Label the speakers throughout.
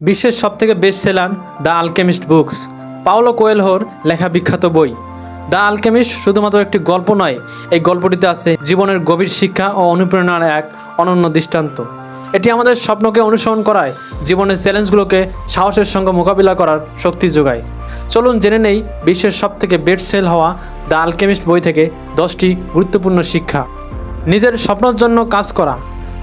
Speaker 1: বিশ্বের সবথেকে best seller the alchemist books Paulo কোয়েলহোর লেখা বিখ্যাত বই। দ্য আলকেমিস্ট শুধুমাত্র একটি গল্প নয়, এই গল্পটিতে আছে জীবনের গভীর শিক্ষা ও অনুপ্রেরণার এক অনন্য দৃষ্টান্ত। এটি আমাদের স্বপ্নকে অনুসরণ করায়, জীবনের চ্যালেঞ্জগুলোকে সাহসের সঙ্গে মোকাবিলা করার শক্তি যোগায়। চলুন জেনে নেই বিশ্বের সবথেকে বেস্ট সেল হওয়া দ্য আলকেমিস্ট বই থেকে দশটি গুরুত্বপূর্ণ শিক্ষা। নিজের স্বপ্নের জন্য কাজ করা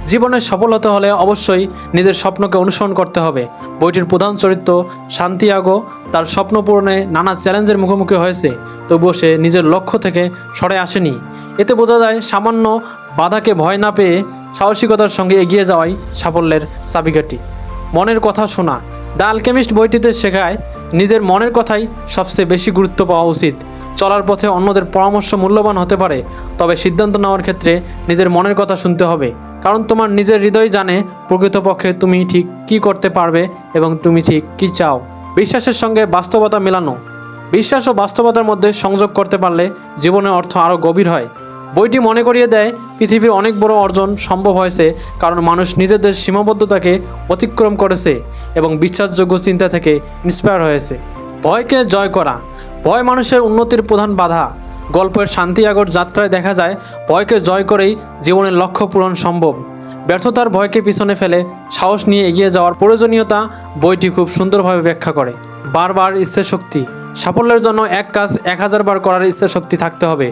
Speaker 1: জীবনে সফল হতে হলে অবশ্যই নিজের স্বপ্নকে অনুসরণ করতে হবে। বইটির প্রধান চরিত্র শান্তিয়াগো তার স্বপ্ন পূরণে নানা চ্যালেঞ্জের মুখোমুখি হয়েছে, তবুও সে নিজের লক্ষ্য থেকে সরে আসেনি। এতে বোঝা যায় সামান্য বাধাকে ভয় না পেয়ে সাহসিকতার সঙ্গে এগিয়ে যাওয়াই সাফল্যের চাবিকাঠি। মনের কথা শোনা, দ্য আলকেমিস্ট বইটিতে শেখায়, নিজের মনের কথাই সবচেয়ে বেশি গুরুত্ব পাওয়া উচিত। চলার পথে অন্যদের পরামর্শ মূল্যবান হতে পারে, তবে সিদ্ধান্ত নেওয়ার ক্ষেত্রে নিজের মনের কথা শুনতে হবে। কারণ তোমার নিজের হৃদয় জানে প্রকৃতপক্ষে তুমি ঠিক কি করতে পারবে এবং তুমি ঠিক কি চাও। বিশ্বাসের সঙ্গে বাস্তবতা মেলানো। বিশ্বাস ও বাস্তবতার মধ্যে সংযোগ করতে পারলে জীবনের অর্থ আরও গভীর হয়। বইটি মনে করিয়ে দেয়, পৃথিবীর অনেক বড় অর্জন সম্ভব হয়েছে কারণ মানুষ নিজেদের সীমাবদ্ধতাকে অতিক্রম করেছে এবং বিশ্বাসযোগ্য চিন্তা থেকে ইন্সপায়ার হয়েছে। ভয়কে জয় করা। ভয় মানুষের উন্নতির প্রধান বাধা। গল্পের শান্তিয়াগর যাত্রায় দেখা যায়, ভয়কে জয় করেই জীবনের লক্ষ্য পূরণ সম্ভব। ব্যর্থতার ভয়কে পিছনে ফেলে সাহস নিয়ে এগিয়ে যাওয়ার প্রয়োজনীয়তা বইটি খুব সুন্দরভাবে ব্যাখ্যা করে। বারবার ইচ্ছাশক্তি সাফল্যের জন্য এক কাজ এক হাজার বার করার ইচ্ছাশক্তি থাকতে হবে।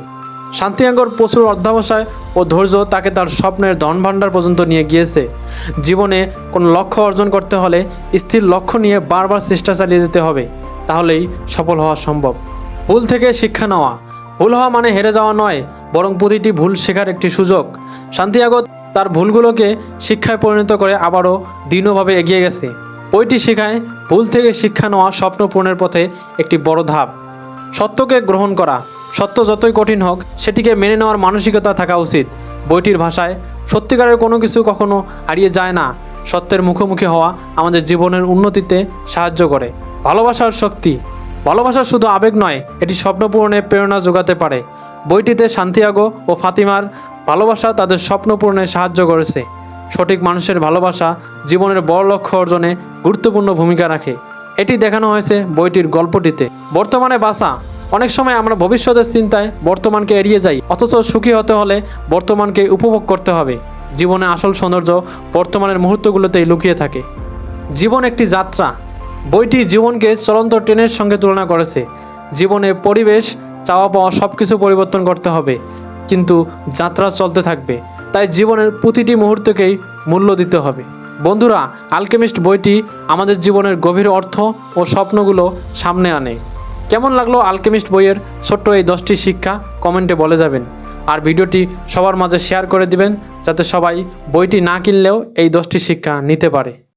Speaker 1: শান্তিয়াঙ্গর প্রচুর অধ্যাবসায় ও ধৈর্য তাকে তার স্বপ্নের ধন ভাণ্ডার পর্যন্ত নিয়ে গিয়েছে। জীবনে কোনো লক্ষ্য অর্জন করতে হলে স্থির লক্ষ্য নিয়ে বারবার চেষ্টা চালিয়ে যেতে হবে। তাহলেই সফল হওয়া সম্ভব। ভুল থেকে শিক্ষা নেওয়া। ভুল হওয়া মানে হেরে যাওয়া নয়, বরং প্রতিটি ভুল শেখার একটি সুযোগ। শান্তিয়াগো তার ভুলগুলোকে শিক্ষায় পরিণত করে আবারও দৃঢ়ভাবে এগিয়ে গেছে। বইটি শেখায়, ভুল থেকে শিক্ষা নেওয়া স্বপ্ন পূরণের পথে একটি বড় ধাপ। সত্যকে গ্রহণ করা, সত্য যতই কঠিন হোক, সেটিকে মেনে নেওয়ার মানসিকতা থাকা উচিত। বইটির ভাষায়, সত্যিকারের কোনো কিছু কখনো হারিয়ে যায় না। সত্যের মুখোমুখি হওয়া আমাদের জীবনের উন্নতিতে সাহায্য করে। ভালোবাসার শক্তি। ভালোবাসা শুধু আবেগ নয়, এটি স্বপ্ন পূরণে প্রেরণা যোগাতে পারে। বইটিতে শান্তিয়াগো ও ফাতিমার ভালোবাসা তাদের স্বপ্ন পূরণে সাহায্য করেছে। সঠিক মানুষের ভালোবাসা জীবনের বড় লক্ষ্য অর্জনে গুরুত্বপূর্ণ ভূমিকা রাখে। এটি দেখানো হয়েছে বইটির গল্পটিতে। বর্তমানে বাসা। অনেক সময় আমরা ভবিষ্যতের চিন্তায় বর্তমানকে এড়িয়ে যাই, অথচ সুখী হতে হলে বর্তমানকে উপভোগ করতে হবে। জীবনে আসল সৌন্দর্য বর্তমানের মুহূর্তগুলোতেই লুকিয়ে থাকে। জীবন একটি যাত্রা। বইটি জীবনকে চলন্ত ট্রেনের সঙ্গে তুলনা করেছে। জীবনে পরিবেশ, চাওয়া পাওয়া সব কিছু পরিবর্তন করতে হবে, কিন্তু যাত্রা চলতে থাকবে। তাই জীবনের প্রতিটি মুহূর্তকেই মূল্য দিতে হবে। বন্ধুরা, আলকেমিস্ট বইটি আমাদের জীবনের গভীর অর্থ ও স্বপ্নগুলো সামনে আনে। কেমন লাগল আলকেমিস্ট বইয়ের ছোট্ট এই দশটি শিক্ষা? কমেন্টে বলে যাবেন। আর ভিডিওটি সবার মাঝে শেয়ার করে দিবেন, যাতে সবাই বইটি না কিনলেও এই দশটি শিক্ষা নিতে পারে।